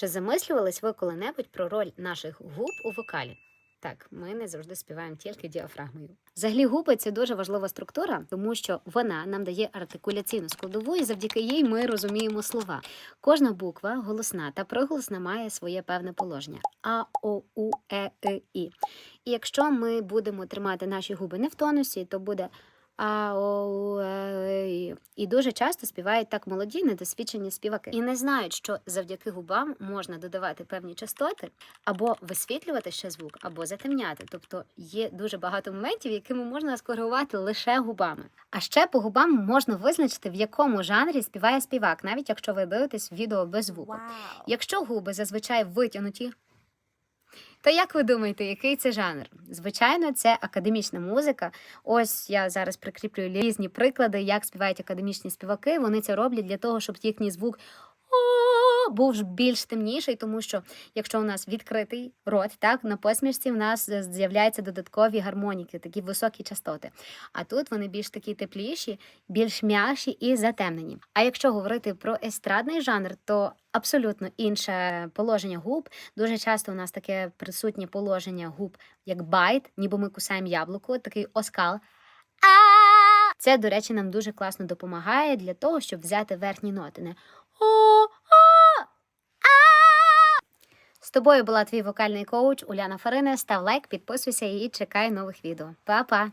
Чи замислювались ви коли-небудь про роль наших губ у вокалі? Так, ми не завжди співаємо тільки діафрагмою. Взагалі, губи це дуже важлива структура, тому що вона нам дає артикуляційну складову, і завдяки їй ми розуміємо слова. Кожна буква, голосна та приголосна має своє певне положення: а, о, у, е, и, і. І якщо ми будемо тримати наші губи не в тонусі, то буде а, о, у, е, і. Дуже часто співають так молоді, недосвідчені співаки. І не знають, що завдяки губам можна додавати певні частоти, або висвітлювати ще звук, або затемняти. Тобто є дуже багато моментів, якими можна скоригувати лише губами. А ще по губам можна визначити, в якому жанрі співає співак, навіть якщо ви дивитесь відео без звуку. Якщо губи зазвичай витягнуті, то як ви думаєте, який це жанр? Звичайно, це академічна музика. Ось я зараз прикріплюю різні приклади, як співають академічні співаки. Вони це роблять для того, щоб їхній звук був більш темніший, тому що якщо у нас відкритий рот, так на посмішці в нас з'являються додаткові гармоніки, такі високі частоти. А тут вони більш такі тепліші, більш м'якші і затемнені. А якщо говорити про естрадний жанр, то абсолютно інше положення губ. Дуже часто у нас таке присутнє положення губ, як байт, ніби ми кусаємо яблуко, такий оскал. Це, до речі, нам дуже класно допомагає для того, щоб взяти верхні ноти. Не З тобою була твій вокальний коуч Уляна Фарине. Став лайк, підписуйся і чекай нових відео. Па-па!